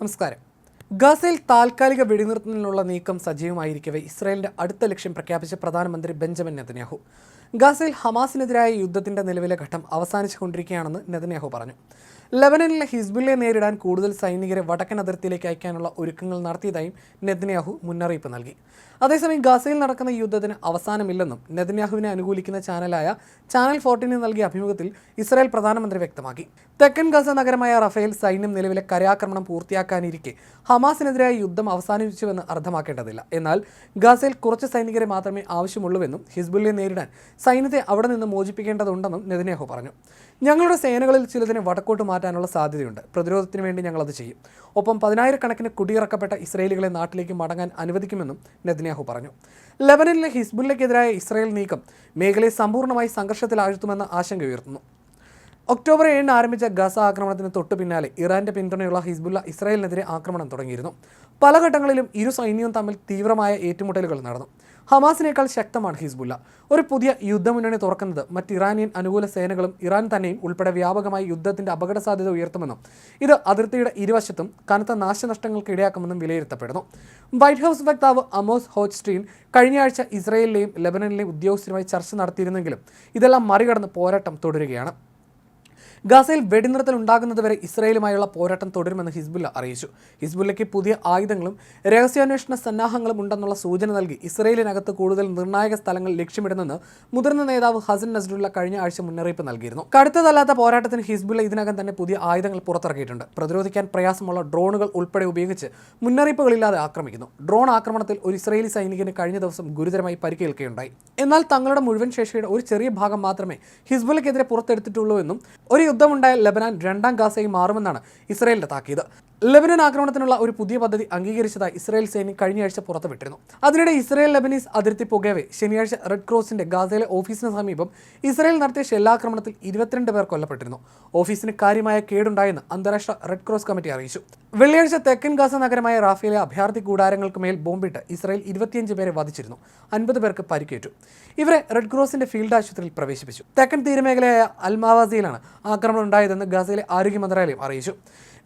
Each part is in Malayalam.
നമസ്കാരം. ഗസയിൽ താൽക്കാലിക വെടിനിർത്തലിനുള്ള നീക്കം സജീവമായിരിക്കവെ ഇസ്രായേലിന്റെ അടുത്ത ലക്ഷ്യം പ്രഖ്യാപിച്ച പ്രധാനമന്ത്രി ബെഞ്ചമിൻ നെതന്യാഹു. ഗസയിൽ ഹമാസിനെതിരായ യുദ്ധത്തിന്റെ നിലവിലെ ഘട്ടം അവസാനിച്ചുകൊണ്ടിരിക്കുകയാണെന്ന് നെതന്യാഹു പറഞ്ഞു. ലെബനനിലെ ഹിസ്ബുല്ലെ നേരിടാൻ കൂടുതൽ സൈനികരെ വടക്കൻ അതിർത്തിയിലേക്ക് അയക്കാനുള്ള ഒരുക്കങ്ങൾ നടത്തിയതായും നെതന്യാഹു മുന്നറിയിപ്പ് നൽകി. അതേസമയം ഗാസയിൽ നടക്കുന്ന യുദ്ധത്തിന് അവസാനമില്ലെന്നും നെതന്യാഹുവിനെ അനുകൂലിക്കുന്ന ചാനലായ ചാനൽ ഫോർട്ടീന് നൽകിയ അഭിമുഖത്തിൽ ഇസ്രായേൽ പ്രധാനമന്ത്രി വ്യക്തമാക്കി. തെക്കൻ ഗാസ നഗരമായ റഫേൽ സൈന്യം നിലവിലെ കരാക്രമണം പൂർത്തിയാക്കാനിരിക്കെ ഹമാസിനെതിരായ യുദ്ധം അവസാനിപ്പിച്ചുവെന്ന് അർത്ഥമാക്കേണ്ടതില്ല. എന്നാൽ ഗാസയിൽ കുറച്ച് സൈനികരെ മാത്രമേ ആവശ്യമുള്ളൂവെന്നും ഹിസ്ബുല്ലെ നേരിടാൻ സൈന്യത്തെ അവിടെ നിന്ന് മോചിപ്പിക്കേണ്ടതുണ്ടെന്നും നെതന്യാഹു പറഞ്ഞു. ഞങ്ങളുടെ സേനകളിൽ ചിലതിനെ വടക്കോട്ട് മാറ്റാനുള്ള സാധ്യതയുണ്ട്. പ്രതിരോധത്തിന് വേണ്ടി ഞങ്ങളത് ചെയ്യും. ഒപ്പം പതിനായിരക്കണക്കിന് കുടിയിറക്കപ്പെട്ട ഇസ്രയേലികളെ നാട്ടിലേക്ക് മടങ്ങാൻ അനുവദിക്കുമെന്നും നെതന്യാഹു പറഞ്ഞു. ലെബനനിലെ ഹിസ്ബുല്ലയ്ക്കെതിരായ ഇസ്രയേൽ നീക്കം മേഖലയെ സമ്പൂർണമായി സംഘർഷത്തിലാഴ്ത്തുമെന്ന ആശങ്ക ഉയർത്തുന്നു. ഒക്ടോബർ ഏഴിന് ആരംഭിച്ച ഗസ ആക്രമണത്തിന് തൊട്ടു പിന്നാലെ ഇറാന്റെ പിന്തുണയുള്ള ഹിസ്ബുല്ല ഇസ്രായേലിനെതിരെ ആക്രമണം തുടങ്ങിയിരുന്നു. പല ഘട്ടങ്ങളിലും ഇരു സൈന്യവും തമ്മിൽ തീവ്രമായ ഏറ്റുമുട്ടലുകൾ നടന്നു. ഹമാസിനേക്കാൾ ശക്തമാണ് ഹിസ്ബുല്ല. ഒരു പുതിയ യുദ്ധമുന്നണി തുറക്കുന്നത് മറ്റ് ഇറാനിയൻ അനുകൂല സേനകളും ഇറാൻ തന്നെയും ഉൾപ്പെടെ വ്യാപകമായി യുദ്ധത്തിന്റെ അപകട സാധ്യത ഉയർത്തുമെന്നും ഇത് അതിർത്തിയുടെ ഇരുവശത്തും കനത്ത നാശനഷ്ടങ്ങൾക്ക് ഇടയാക്കുമെന്നും വിലയിരുത്തപ്പെടുന്നു. വൈറ്റ് ഹൗസ് വക്താവ് അമോസ് ഹോച്ച്സ്റ്റീൻ കഴിഞ്ഞ ആഴ്ച ഇസ്രയേലിലെയും ലെബനനിലെയും ഉദ്യോഗസ്ഥരുമായി ചർച്ച നടത്തിയിരുന്നെങ്കിലും ഇതെല്ലാം മറികടന്ന് പോരാട്ടം തുടരുകയാണ്. ഗസയിൽ വെടിനിർത്തൽ ഉണ്ടാകുന്നതുവരെ ഇസ്രയേലുമായുള്ള പോരാട്ടം തുടരുമെന്ന് ഹിസ്ബുല്ല അറിയിച്ചു. ഹിസ്ബുല്ലയ്ക്ക് പുതിയ ആയുധങ്ങളും രഹസ്യാന്വേഷണ സന്നാഹങ്ങളും ഉണ്ടെന്നുള്ള സൂചന നൽകി ഇസ്രയേലിനകത്ത് കൂടുതൽ നിർണായക സ്ഥലങ്ങൾ ലക്ഷ്യമിടുന്നെന്ന് മുതിർന്ന നേതാവ് ഹസൻ നസ്രുല്ല കഴിഞ്ഞ ആഴ്ച മുന്നറിയിപ്പ് നൽകിയിരുന്നു. കടുത്തതല്ലാത്ത പോരാട്ടത്തിന് ഹിസ്ബുല്ല ഇതിനകം തന്നെ പുതിയ ആയുധങ്ങൾ പുറത്തിറക്കിയിട്ടുണ്ട്. പ്രതിരോധിക്കാൻ പ്രയാസമുള്ള ഡ്രോണുകൾ ഉൾപ്പെടെ ഉപയോഗിച്ച് മുന്നറിയിപ്പുകളില്ലാതെ ആക്രമിക്കുന്നു. ഡ്രോൺ ആക്രമണത്തിൽ ഒരു ഇസ്രയേലി സൈനികന് കഴിഞ്ഞ ദിവസം ഗുരുതരമായി പരിക്കേൽക്കുകയുണ്ടായി. എന്നാൽ തങ്ങളുടെ മുഴുവൻ ശേഷിയുടെ ഒരു ചെറിയ ഭാഗം മാത്രമേ ഹിസ്ബുലയ്ക്കെതിരെ പുറത്തെടുത്തിട്ടുള്ളൂ എന്നും ഒരു യുദ്ധമുണ്ടായാൽ ലബനാൻ രണ്ടാം ഗാസയായി മാറുമെന്നാണ് ഇസ്രയേലിന്റെ താക്കീത്. ലബനൻ ആക്രമണത്തിനുള്ള ഒരു പുതിയ പദ്ധതി അംഗീകരിച്ചതായി ഇസ്രായേൽ സൈന്യം കഴിഞ്ഞയാഴ്ച പുറത്തുവിട്ടിരുന്നു. അതിനിടെ ഇസ്രായേൽ ലെബനീസ് അതിർത്തി പുകവെ ശനിയാഴ്ച റെഡ് ക്രോസിന്റെ ഗാസയിലെ ഓഫീസിന് സമീപം ഇസ്രായേൽ നടത്തിയ ഷെല്ലാക്രമണത്തിൽ ഇരുപത്തിരണ്ട് പേർ കൊല്ലപ്പെട്ടിരുന്നു. ഓഫീസിന് കാര്യമായ കേടുണ്ടായെന്ന് അന്താരാഷ്ട്ര റെഡ് ക്രോസ് കമ്മിറ്റി അറിയിച്ചു. വെള്ളിയാഴ്ച തെക്കൻ ഗാസ നഗരമായ റാഫേലെ അഭയാർത്ഥി കൂടാരങ്ങൾക്ക് മേൽ ബോംബിട്ട് ഇസ്രായേൽ ഇരുപത്തിയഞ്ച് പേരെ വധിച്ചിരുന്നു. അൻപത് പേർക്ക് പരിക്കേറ്റു. ഇവരെ റെഡ് ക്രോസിന്റെ ഫീൽഡ് ആശുപത്രിയിൽ പ്രവേശിപ്പിച്ചു. തെക്കൻ തീരമേഖലയായ അൽമാവാസിയിലാണ് ആക്രമണം ഉണ്ടായതെന്ന് ഗാസയിലെ ആരോഗ്യ മന്ത്രാലയം അറിയിച്ചു.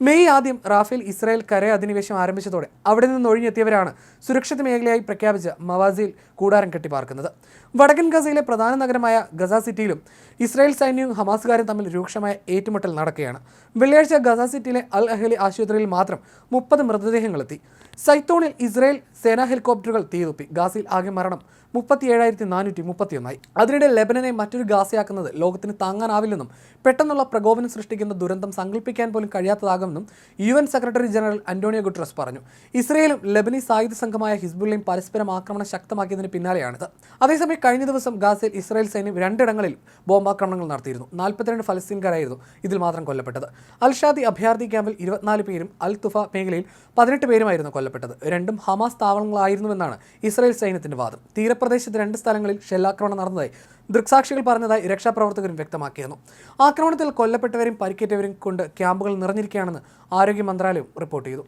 മെയ് ആദ്യം റാഫേൽ ഇസ്രായേൽ കര അധിനിവേശം ആരംഭിച്ചതോടെ അവിടെ നിന്ന് ഒഴിഞ്ഞെത്തിയവരാണ് സുരക്ഷിത മേഖലയായി പ്രഖ്യാപിച്ച മവാസിയിൽ കൂടാരം കെട്ടിപ്പാർക്കുന്നത്. വടക്കൻ ഗസയിലെ പ്രധാന നഗരമായ ഗസ സിറ്റിയിലും ഇസ്രായേൽ സൈന്യവും ഹമാസുകാരും തമ്മിൽ രൂക്ഷമായ ഏറ്റുമുട്ടൽ നടക്കുകയാണ്. വെള്ളിയാഴ്ച ഗസ സിറ്റിയിലെ അൽ അഹലി ആശുപത്രിയിൽ മാത്രം മുപ്പത് മൃതദേഹങ്ങളെത്തി സൈത്തോണിൽ ഇസ്രായേൽ സേനാ ഹെലികോപ്റ്ററുകൾ തീതുപ്പി ഗാസയിൽ ആകെ മരണം മുപ്പത്തി ഏഴായിരത്തി നാനൂറ്റി മുപ്പത്തിയൊന്നായി അതിനിടെ ലെബനനെ മറ്റൊരു ഗാസയാക്കുന്നത് ലോകത്തിന് താങ്ങാനാവില്ലെന്നും പെട്ടെന്നുള്ള പ്രകോപനം സൃഷ്ടിക്കുന്ന ദുരന്തം സങ്കല്പിക്കാൻ പോലും കഴിയാത്തതാകുമെന്നും U N secretary general Antonio Guterres പറഞ്ഞു. ഇസ്രയേലും ലെബനീസ് സായുധ സംഘമായ ഹിസ്ബുള്ളയും പരസ്പരം ആക്രമണം ശക്തമാക്കിയതിന് പിന്നാലെയാണിത്. അതേസമയം കഴിഞ്ഞ ദിവസം ഗാസയിൽ ഇസ്രായേൽ സൈന്യം രണ്ടിടങ്ങളിൽ ബോംബാക്രമണങ്ങൾ നടത്തിയിരുന്നു. നാൽപ്പത്തിരണ്ട് ഫലസ്തീൻകാരായിരുന്നു ഇതിൽ മാത്രം കൊല്ലപ്പെട്ടത്. അൽഷാദി അഭയാർത്ഥി ക്യാമ്പിൽ ഇരുപത്തിനാല് പേരും അൽ തുഫ മേഖലയിൽ പതിനെട്ട് പേരുമായിരുന്നു കൊല്ലപ്പെട്ടത്. രണ്ടും ഹമാസ് താവളങ്ങളായിരുന്നുവെന്നാണ് ഇസ്രായേൽ സൈന്യത്തിന്റെ വാദം. തീരപ്രദേശത്ത് രണ്ട് സ്ഥലങ്ങളിൽ ഷെല്ലാക്രമണം നടന്നതായി ദൃക്സാക്ഷികൾ പറഞ്ഞതായി രക്ഷാപ്രവർത്തകരും വ്യക്തമാക്കിയിരുന്നു. ആക്രമണത്തിൽ കൊല്ലപ്പെട്ടവരും പരിക്കേറ്റവരും കൊണ്ട് ക്യാമ്പുകൾ നിറഞ്ഞിരിക്കുകയാണെന്ന് ആരോഗ്യ മന്ത്രാലയം റിപ്പോർട്ട് ചെയ്തു.